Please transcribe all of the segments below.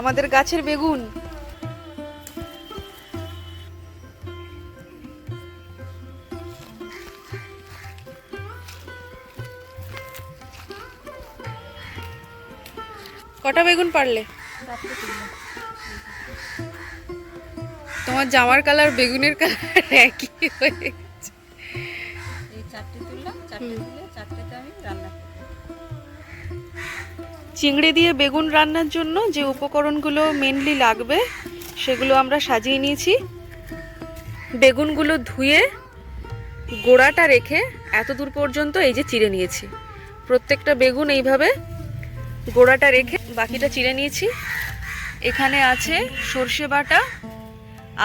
আমাদের গাছের বেগুন। কটা বেগুন পারলে? তোমার জামার কালার বেগুনের কালার একই হয়ে গেছে। এই চারটে তুললাম চারটে তুলে চারটেতে আমি রান্না চিংড়ি দিয়ে বেগুন রান্নার জন্য যে উপকরণগুলো মেনলি লাগবে, সেগুলো আমরা সাজিয়ে নিয়েছি। বেগুনগুলো ধুয়ে গোড়াটা রেখে এত দূর পর্যন্ত এই যে চিড়ে নিয়েছি। প্রত্যেকটা বেগুন এইভাবে গোড়াটা রেখে বাকিটা চিড়ে নিয়েছি। এখানে আছে সর্ষে বাটা,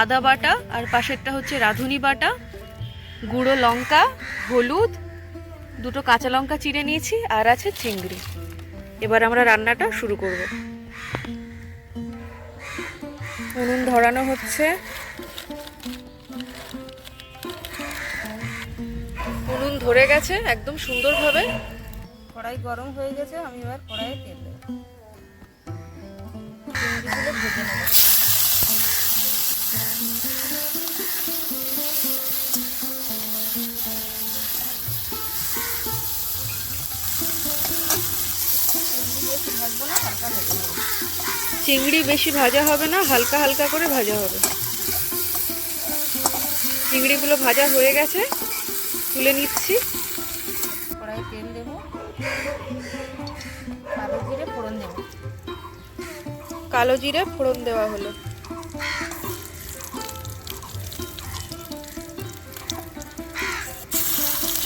আদা বাটা, আর পাশেরটা হচ্ছে রাঁধুনি বাটা, গুঁড়ো লঙ্কা, হলুদ, দুটো কাঁচা লঙ্কা চিড়ে নিয়েছি, আর আছে চিংড়ি। এবার আমরা রান্নাটা শুরু করব। উনুন ধরানো হচ্ছে। উনুন ধরে গেছে একদম সুন্দরভাবে। কড়াই গরম হয়ে গেছে, আমি এবার কড়াইয়ে তেল দেবো। চিংড়ি বেশি ভাজা হবে না হালকা হালকা করে ভাজা হবে। চিংড়িগুলো ভাজা হয়ে গেছে তুলে নিচ্ছি। কড়াই তেল দেবো কালো জিরে ফোড়ন দেবো। কালো জিরে ফোড়ন দেওয়া হলো।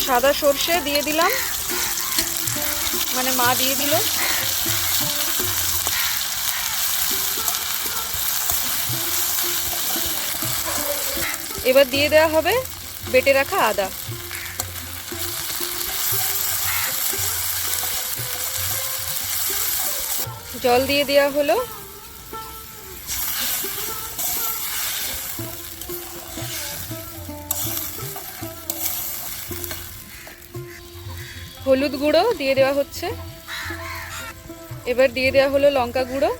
সাদা সর্ষে দিয়ে দিলাম। মানে মা দিয়ে দিল। এবার দিয়ে দেওয়া হবে বেটে রাখা আদা। জল দিয়ে দেওয়া হলো। হলুদ গুঁড়ো দিয়ে দেওয়া হচ্ছে। এবার দিয়ে দেওয়া হলো লঙ্কা গুঁড়ো।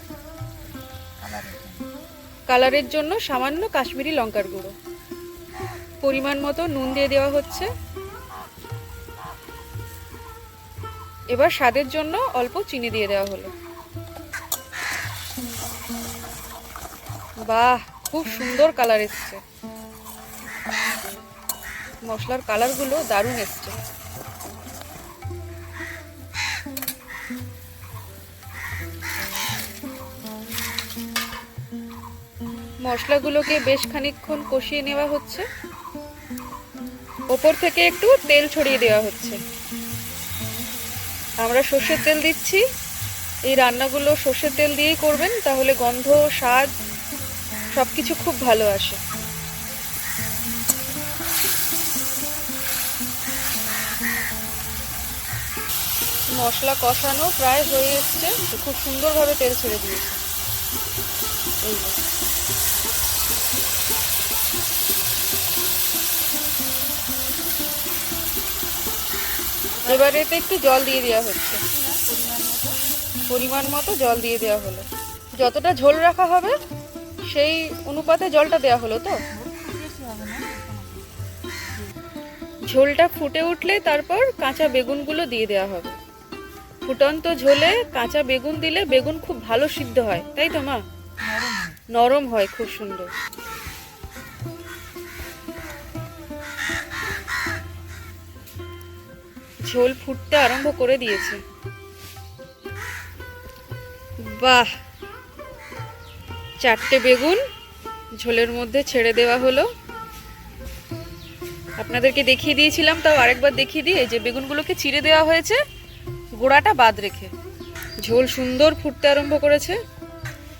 কালারের জন্য। কালারের জন্য সামান্য কাশ্মীরি লঙ্কার গুঁড়ো। পরিমাণ মতো নুন দিয়ে দেওয়া হচ্ছে। এবার স্বাদের জন্য অল্প চিনি দিয়ে দেওয়া হলো। বাহ, খুব সুন্দর কালার এসছে। মশলার কালারগুলো দারুণ এসছে। মশলাগুলোকে বেশ খানিকক্ষণ কষিয়ে নেওয়া হচ্ছে। ওপর থেকে একটু তেল ছড়িয়ে দেওয়া হচ্ছে। আমরা সর্ষের তেল দিচ্ছি। এই রান্নাগুলো সর্ষের তেল দিয়েই করবেন, তাহলে গন্ধ, স্বাদ সব কিছু খুব ভালো আসে। মশলা কষানো প্রায় হয়ে এসছে, খুব সুন্দরভাবে তেল ছেড়ে দিয়েছে। এই এবার এতে একটু জল দিয়ে দেওয়া হচ্ছে। পরিমাণ মতো জল দিয়ে দেওয়া হলো। যতটা ঝোল রাখা হবে সেই অনুপাতে জলটা দেওয়া হলো তো? ঝোলটা ফুটে উঠলে তারপর কাঁচা বেগুনগুলো দিয়ে দেওয়া হবে। ফুটন্ত ঝোলে কাঁচা বেগুন দিলে বেগুন খুব ভালো সিদ্ধ হয় তাই তো মা? নরম হয়। খুব সুন্দর। ঝোল ফুটতে আরম্ভ করে দিয়েছে। বাহ! চারটে বেগুন ঝোলের মধ্যে ছেড়ে দেওয়া হলো। আপনাদেরকে দেখিয়ে দিয়েছিলাম, তাও আরেকবার দেখিয়ে দিয়ে যে বেগুনগুলোকে চিড়ে দেওয়া হয়েছে, গোড়াটা বাদ রেখে। ঝোল সুন্দর ফুটতে আরম্ভ করেছে।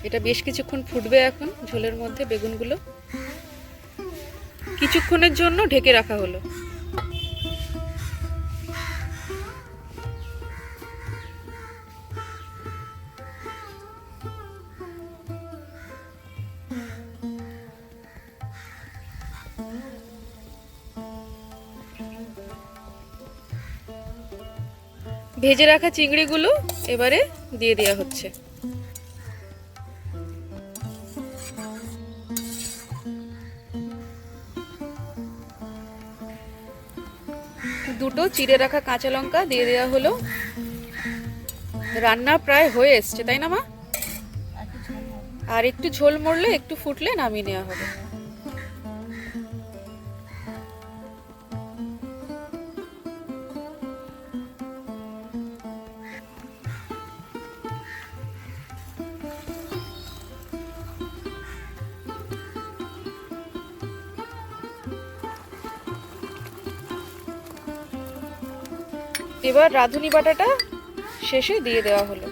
এটা বেশ কিছুক্ষণ ফুটবে এখন, ঝোলের মধ্যে বেগুনগুলো। কিছুক্ষণের জন্য ঢেকে রাখা হলো। ভেজে রাখা চিংড়িগুলো এবারে দিয়ে দেওয়া হচ্ছে। দুটো চিড়ে রাখা কাঁচা লঙ্কা দিয়ে দেওয়া হলো। রান্না প্রায় হয়ে এসছে, তাই না মা? আর একটু ঝোল মরলে, একটু ফুটলে নামিয়ে নেওয়া হবে। এবার রাঁধুনি বাটাটা শেষে দিয়ে দেওয়া হলো।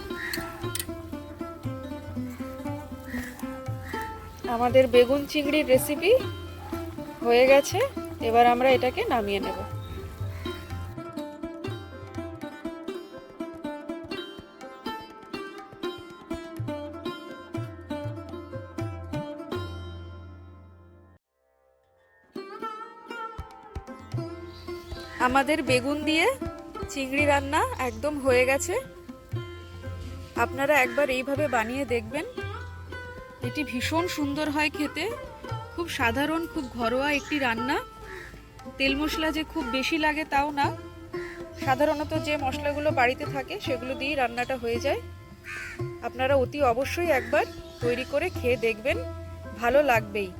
আমাদের বেগুন চিংড়ির রেসিপি হয়ে গেছে। এবার আমরা এটাকে নামিয়ে নেব। আমাদের বেগুন দিয়ে চিংড়ি রান্না একদম হয়ে গেছে। আপনারা একবার এইভাবে বানিয়ে দেখবেন। এটি ভীষণ সুন্দর হয় খেতে। খুব সাধারণ, খুব ঘরোয়া একটি রান্না। তেল মশলা যে খুব বেশি লাগে তাও না। সাধারণত যে মশলাগুলো বাড়িতে থাকে, সেগুলো দিয়েই রান্নাটা হয়ে যায়। আপনারা অতি অবশ্যই একবার তৈরি করে খেয়ে দেখবেন। ভালো লাগবেই।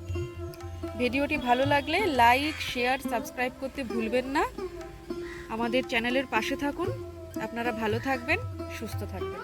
ভিডিওটি ভালো লাগলে লাইক, শেয়ার, সাবস্ক্রাইব করতে ভুলবেন না। আমাদের চ্যানেলের পাশে থাকুন। আপনারা ভালো থাকবেন সুস্থ থাকবেন।